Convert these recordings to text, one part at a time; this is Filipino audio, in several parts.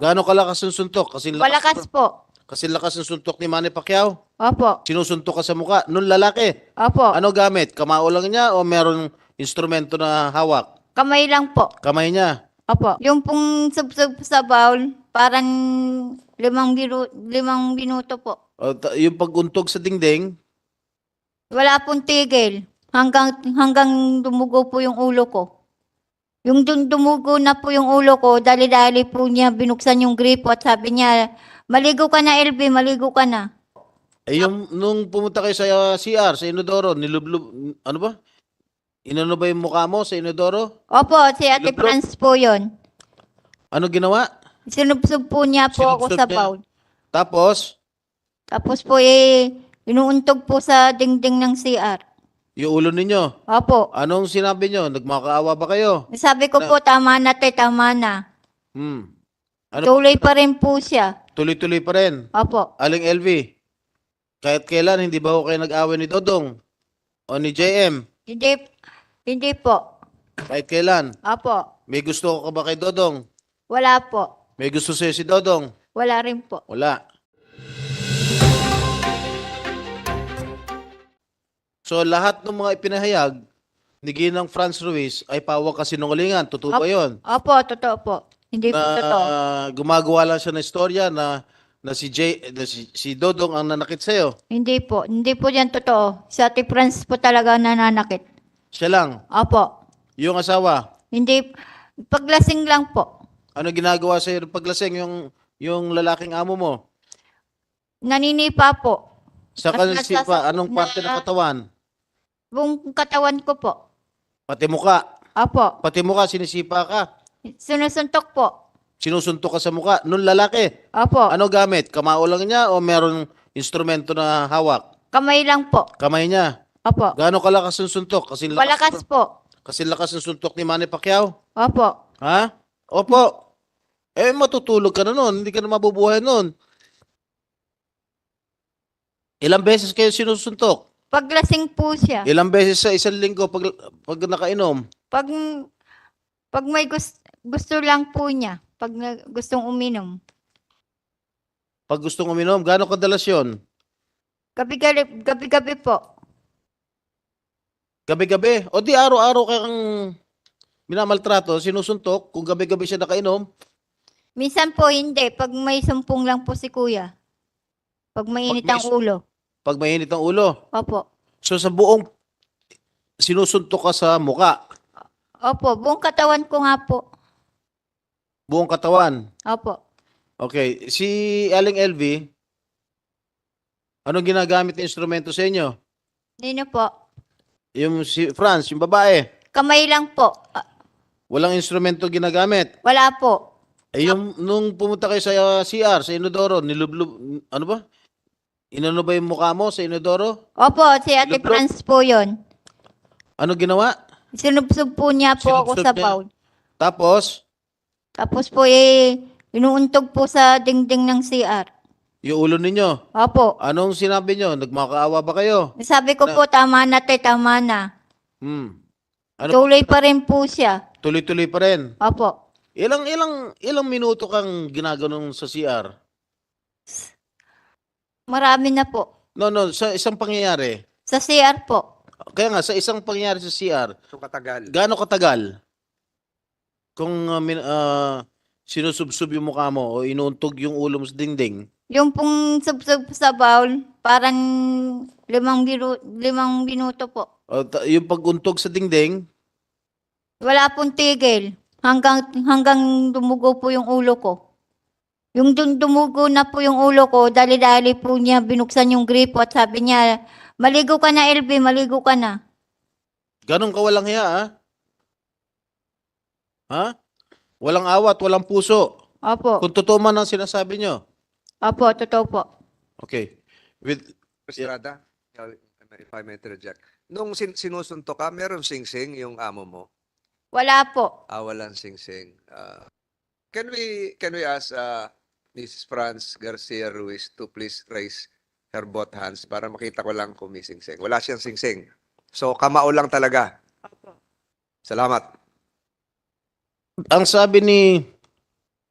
Gaano kalakas yung suntok? Kasi Malakas po. Kasi lakas ng suntok ni Manny Pacquiao. Opo. Sinusuntok ka sa mukha. Nung lalaki, Opo. ano gamit? Kamao lang niya o meron instrumento na hawak? Kamay lang po. Kamay niya. Opo. Yung pong sub-sub sa bowl, parang limang, binu limang minuto po. O, ta- yung paguntog sa dingding, Wala pong tigil. Hanggang, hanggang dumugo po yung ulo ko. Yung dun dumugo na po yung ulo ko, dali-dali po niya binuksan yung gripo at sabi niya, maligo ka na LB, maligo ka na. eh yung, nung pumunta kayo sa uh, CR, sa Inodoro, nilublub, ano ba? Inano ba yung mukha mo sa Inodoro? Opo, si Ate Lublob. Franz po yun. Ano ginawa? Sinubsob po niya po ako Sinubsob sa niya? bowl. Tapos, Tapos po eh, inuuntog po sa dingding ng CR. Yung ulo ninyo. Opo. Anong sinabi nyo? Nagmakaawa ba kayo? Sabi ko po, tama na te, tama na. Hmm. Ano? Tuloy pa rin po siya. Tuloy-tuloy pa rin. Opo. Aling LV, kahit kailan hindi ba ho kayo nag-away ni Dodong o ni JM? Hindi, hindi po. Kahit kailan? Opo. May gusto ka ba kay Dodong? Wala po. May gusto sa'yo si Dodong? Wala rin po. Wala. So lahat ng mga ipinahayag ni Ginang Franz Ruiz ay pawag kasinungalingan. Totoo ba yun? Opo, totoo po. Hindi po Na totoo. gumagawa lang siya ng istorya na na si J na si, si Dodong ang nanakit sa'yo. Hindi po. Hindi po yan totoo. Si Ate Franz po talaga nananakit. Siya lang. Opo. Yung asawa. Hindi, paglasing lang po. Ano ginagawa sa'yo ng paglasing yung yung lalaking amo mo? Naninipa po. Sa At kanil pa, anong parte ng na- katawan? Buong katawan ko po. Pati muka. Opo. Pati muka, sinisipa ka. Sinusuntok po. Sinusuntok ka sa muka. Nung lalaki, Opo. ano gamit? Kamao lang niya o meron instrumento na hawak? Kamay lang po. Kamay niya. Opo. Gaano kalakas yung suntok? Kasi Malakas po. Kasi lakas ng suntok ni Manny Pacquiao. Opo. Ha? Opo. Eh, matutulog ka na nun. Hindi ka na mabubuhay nun. Ilang beses kayo sinusuntok? Paglasing po siya. Ilang beses sa isang linggo pag, pag nakainom? Pag pag may gusto, gusto lang po niya, pag na- gustong uminom. Pag gustong uminom, gaano kadalas yun? Gabi-gabi gabi-gabi po. Gabi-gabi. O di araw-araw kang minamaltrato, sinusuntok, kung gabi-gabi siya nakainom, Minsan po hindi, pag may sumpong lang po si kuya. Pag mainit may ang ulo. Pag mainit ang ulo. Opo. So sa buong sinusuntok ka sa muka, Opo, buong katawan ko nga po. buong katawan. Opo. Okay, si Aling LV, anong ginagamit na instrumento sa inyo? Nino po. Yung si Franz, yung babae, Kamay lang po. Ah, walang instrumento ginagamit. wala po. Eh yung nung pumunta kayo sa uh, CR, sa Inodoro, nilublub, ano ba? Inano ba yung mukha mo sa Inodoro? Opo, si Ate Lublob. Franz po yon. Ano ginawa? Sinubsob po niya po ako Sinubsob sa niya? bowl. Tapos, Tapos po eh, inuuntog po sa dingding ng CR. yung ulo ninyo, Opo. anong sinabi nyo? Nagmakaawa ba kayo? Sabi ko Na- po, tama na te, tama na. Hmm. Ano, Tuloy pa rin po siya. tuloy-tuloy pa rin. Opo. Ilang ilang ilang minuto kang ginaganon sa CR? Marami na po. No, no, sa isang pangyayari. Sa CR po. Kaya nga sa isang pangyayari sa CR, So katagal. gaano katagal? Kung uh, min, uh, sinusubsub yung mukha mo o inuuntog yung ulo mo sa dingding, Yung pong sub-sub sa bowl, parang limang, binu- limang minuto po. o ta- yung paguntog sa dingding, Wala pong tigil. Hanggang, hanggang dumugo po yung ulo ko. Yung dun dumugo na po yung ulo ko, dali-dali po niya binuksan yung gripo at sabi niya, maligo ka na LB, maligo ka na. ganun ka walang hiya, ha? Ha? Walang awat, walang puso. Opo. Kung totoo man ang sinasabi nyo. Opo, totoo po. Okay. With, Estrada, if I may interject. Nung sin sinusunto ka, meron sing-sing yung amo mo. Wala po. Ah, walang sing-sing. Ah, can we can we ask uh, Mrs. Franz Garcia Ruiz to please raise her both hands para makita ko lang kung may sing-sing. Wala siyang sing-sing. So, kamao lang talaga. Salamat. ang sabi ni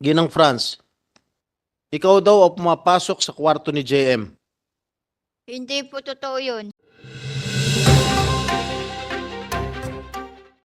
Ginang France, ikaw daw ang pumapasok sa kwarto ni JM. Hindi po totoo yun.